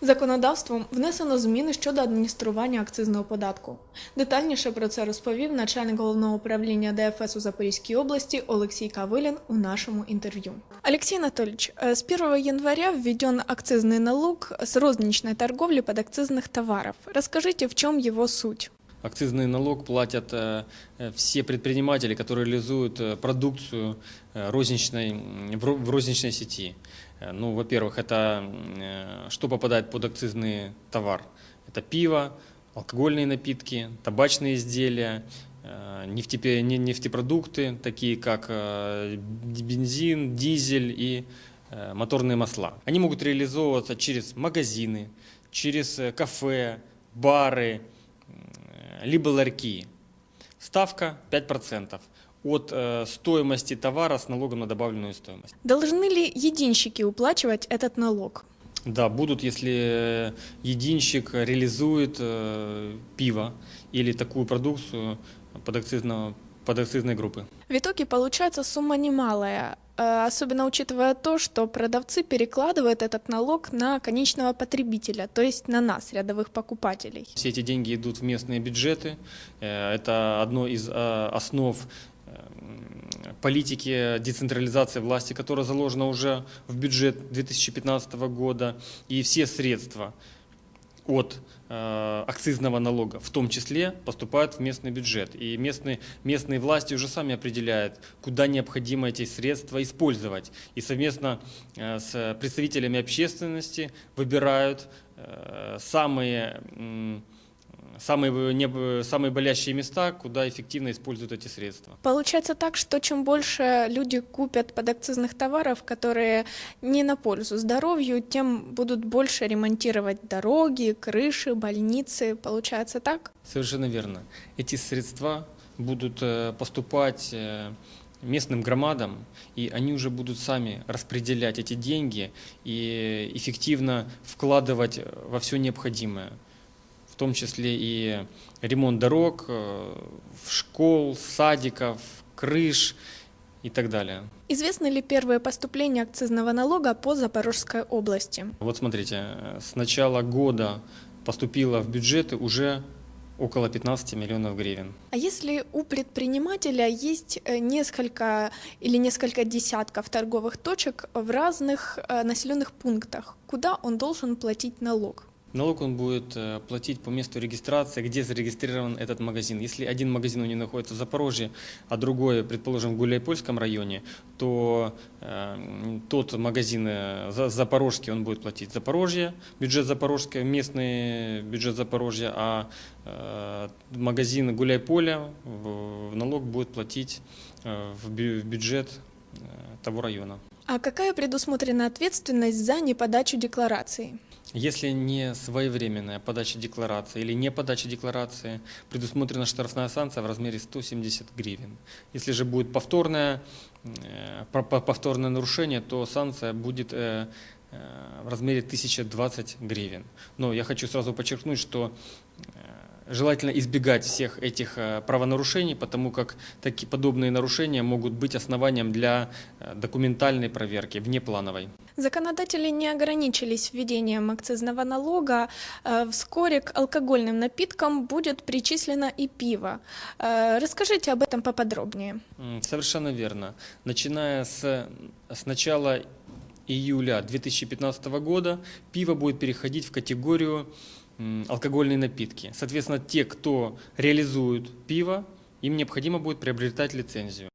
Законодавством внесено зміни щодо адміністрування акцизного податку. Детальніше про це розповів начальник головного управління ДФС у Запорізькій области Олексій Кавилін у нашому інтерв'ю. Алексей Анатольевич, э, с 1 января введен акцизный налог с розничной торговли подакцизных товаров. Расскажите, в чем его суть? Акцизный налог платят э, э, все предприниматели, которые реализуют э, продукцию э, розничной, м, в ро- в розничной сети. Э, Ну, во-первых, это э, что попадает под акцизный товар? Это пиво, алкогольные напитки, табачные изделия, э, нефтепродукты, такие как бензин, дизель и моторные масла. Они могут реализовываться через магазины, через кафе, бары, либо ларьки. Ставка 5% от э, стоимости товара с налогом на добавленную стоимость. Должны ли единщики уплачивать этот налог? Да, будут, если э, единщик реализует э, пиво или такую продукцию подакцизного, подакцизной группы. В итоге получается сумма немалая, э, особенно учитывая то, что продавцы перекладывают этот налог на конечного потребителя, то есть на нас, рядовых покупателей. Все эти деньги идут в местные бюджеты. Э, Это одно из основ политики децентрализации власти, которая заложена уже в бюджет 2015 года. И все средства от э, акцизного налога, в том числе, поступают в местный бюджет. И местные, местные власти уже сами определяют, куда необходимо эти средства использовать. И совместно э, с представителями общественности выбирают э, самые, самые, не самые болящие места, куда эффективно используют эти средства. Получается так, что чем больше люди купят подакцизных товаров, которые не на пользу здоровью, тем будут больше ремонтировать дороги, крыши, больницы. Получается так? Совершенно верно. Эти средства будут э, поступать э, местным громадам, и они уже будут сами распределять эти деньги и эффективно вкладывать во все необходимое, том числе и ремонт дорог, э, школ, садиков, крыш и так далее. Известны ли первые поступления акцизного налога по Запорожской области? Вот смотрите, э, с начала года поступило в бюджеты уже около 15 миллионов гривен. А если у предпринимателя есть э, несколько или несколько десятков торговых точек в разных населенных пунктах, куда он должен платить налог? Налог он будет э, платить по месту регистрации, где зарегистрирован этот магазин. Если один магазин у него находится в Запорожье, а другой, предположим, в Гуляйпольском районе, то э, тот магазин э, за- запорожский, он будет платить Запорожье, бюджет Запорожского, местный бюджет Запорожья, а э, магазин Гуляйполя в, в налог будет платить э, в бюджет э, того района. А какая предусмотрена ответственность за неподачу декларации? Если не своевременная подача декларации или не подача декларации, предусмотрена штрафная санкция в размере 170 гривен. Если же будет повторное, э, по- по- повторное нарушение, то санкция будет э, э, в размере 1020 гривен. Но я хочу сразу подчеркнуть, что желательно избегать всех этих э, правонарушений, потому как такие подобные нарушения могут быть основанием для э, документальной проверки, внеплановой. Законодатели не ограничились введением акцизного налога. Э, Вскоре к алкогольным напиткам будет причислено и пиво. Расскажите об этом поподробнее. Совершенно верно. Начиная с, с начала июля 2015 года пиво будет переходить в категорию алкогольные напитки. Соответственно, те, кто реализует пиво, им необходимо будет приобретать лицензию.